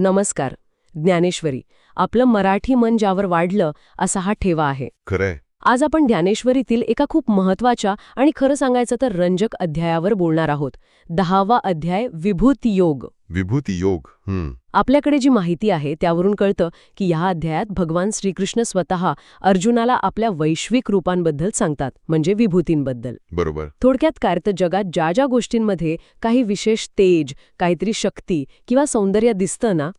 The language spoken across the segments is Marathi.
नमस्कार ज्ञानेश्वरी. आपलं मराठी मन ज्यावर वाढलं असा हा ठेवा आहे. खरंय. आज आपण ज्ञानेश्वरीतील एका खूप महत्त्वाच्या आणि खरं सांगायचं तर रंजक अध्यायावर बोलणार आहोत. दहावा अध्याय विभूती योग. विभूती योग. हम्म आपल्याकडे जी माहिती आहे त्यावरून कळतं की ह्या अध्यायात भगवान श्रीकृष्ण स्वतः अर्जुनाला आपल्या वैश्विक रूपांबद्दल सांगतात म्हणजे विभूतींबद्दल. बरोबर. थोडक्यात काय तर जगात ज्या ज्या गोष्टींमध्ये काही विशेष तेज काहीतरी शक्ती किंवा सौंदर्य दिसतं ना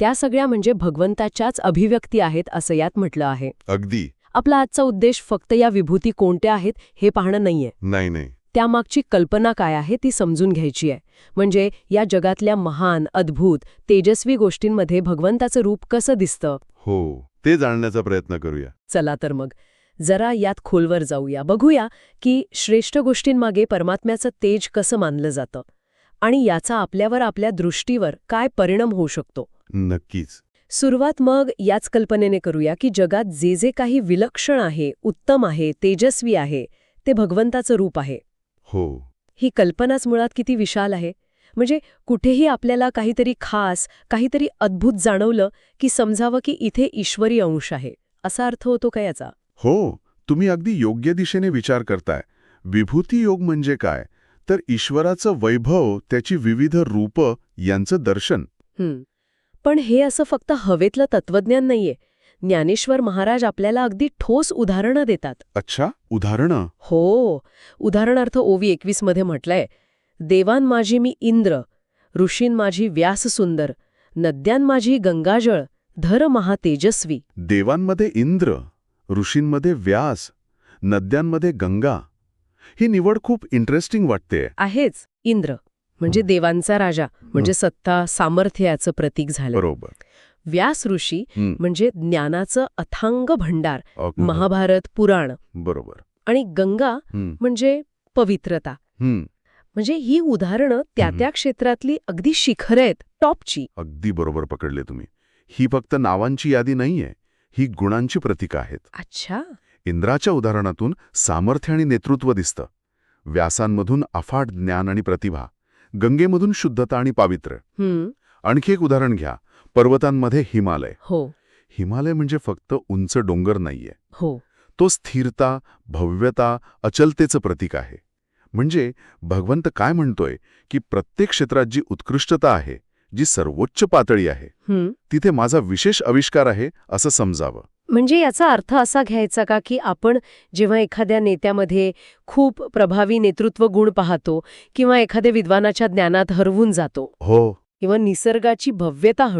त्या सगळ्या म्हणजे भगवंताच्याच अभिव्यक्ती आहेत असं यात म्हटलं आहे. अगदी. आपला आजचा उद्देश फक्त या विभूती कोणत्या आहेत हे पाहणं नाहीये. नाही नाही. त्यामागची कल्पना काय आहे ती समजून घ्यायची आहे. म्हणजे या जगातल्या महान अद्भुत तेजस्वी गोष्टींमध्ये भगवंताचं रूप कसं दिसतं? हो ते जाणण्याचा प्रयत्न करूया. चला तर मग. जरा यात खोलवर जाऊया. बघूया की श्रेष्ठ गोष्टींमागे परमात्म्याचं तेज कसं मानलं जातं आणि याचा आपल्यावर आपल्या दृष्टीवर काय परिणाम होऊ शकतो. नक्कीच. सुरुवात मग याच कल्पनेने करूया की जगात जे जे काही विलक्षण आहे उत्तम आहे तेजस्वी आहे ते भगवंताचं रूप आहे. हो. ही कल्पनाच मुळात किती विशाल आहे. म्हणजे कुठेही आपल्याला काहीतरी खास काहीतरी अद्भुत जाणवलं की समजावं की इथे ईश्वरी अंश आहे. असा अर्थ होतो का याचा? हो तुम्ही अगदी योग्य दिशेने विचार करताय. विभूती योग म्हणजे काय? तर ईश्वराचं वैभव त्याची विविध रूप यांचं दर्शन. पण हे असं फक्त हवेतलं तत्वज्ञान नाहीये. ज्ञानेश्वर महाराज आपल्याला अगदी ठोस उदाहरणं देतात. अच्छा उदाहरणं? हो उदाहरणार्थ ओवी एकवीसमध्ये म्हटलंय देवान माझी मी इंद्र ऋषीन माझी व्यास सुंदर नद्यान माझी गंगाजळ धर महातेजस्वी देवांमध्ये इंद्र ऋषींमध्ये व्यास नद्यांमध्ये गंगा ही निवड खूप इंटरेस्टिंग वाटते आहेच इंद्र म्हणजे देवांचा राजा म्हणजे सत्ता सामर्थ्य याचं प्रतीक झालं. बरोबर. व्यास ऋषी. म्हणजे ज्ञानाचं अथांग भंडार महाभारत पुराण. बरोबर. आणि गंगा म्हणजे पवित्रता. म्हणजे ही उदाहरणं त्या त्या क्षेत्रातली अगदी शिखर आहेत टॉपची. अगदी बरोबर पकडले तुम्ही. ही फक्त नावांची यादी नाहीये ही गुणांची प्रतीकं आहेत. अच्छा. इंद्राच्या उदाहरणातून सामर्थ्य आणि नेतृत्व दिसतं. व्यासांमधून अफाट ज्ञान आणि प्रतिभा गंगेमधून शुद्धता आणि पावित्र्य. आणखी एक उदाहरण घ्या. पर्वतांमध्ये हिमालय. हो. हिमालय म्हणजे फक्त उंच डोंगर नाहीये. हो. तो स्थिरता भव्यता अचलतेचं प्रतीक आहे. म्हणजे भगवंत काय म्हणतोय की प्रत्येक क्षेत्रात जी उत्कृष्टता आहे जी सर्वोच्च पातळी आहे हम्म तिथे माझा विशेष आविष्कार आहे असं समजावं. म्हणजे याचा अर्थ असा घ्यायचा का की आपण जेव्हा एखाद्या नेत्यामध्ये खूप प्रभावी नेतृत्व गुण पाहतो किंवा एखाद्या विद्वानाच्या ज्ञानात हरवून जातो. हो. किंवा निसर्गाची भव्यता हडू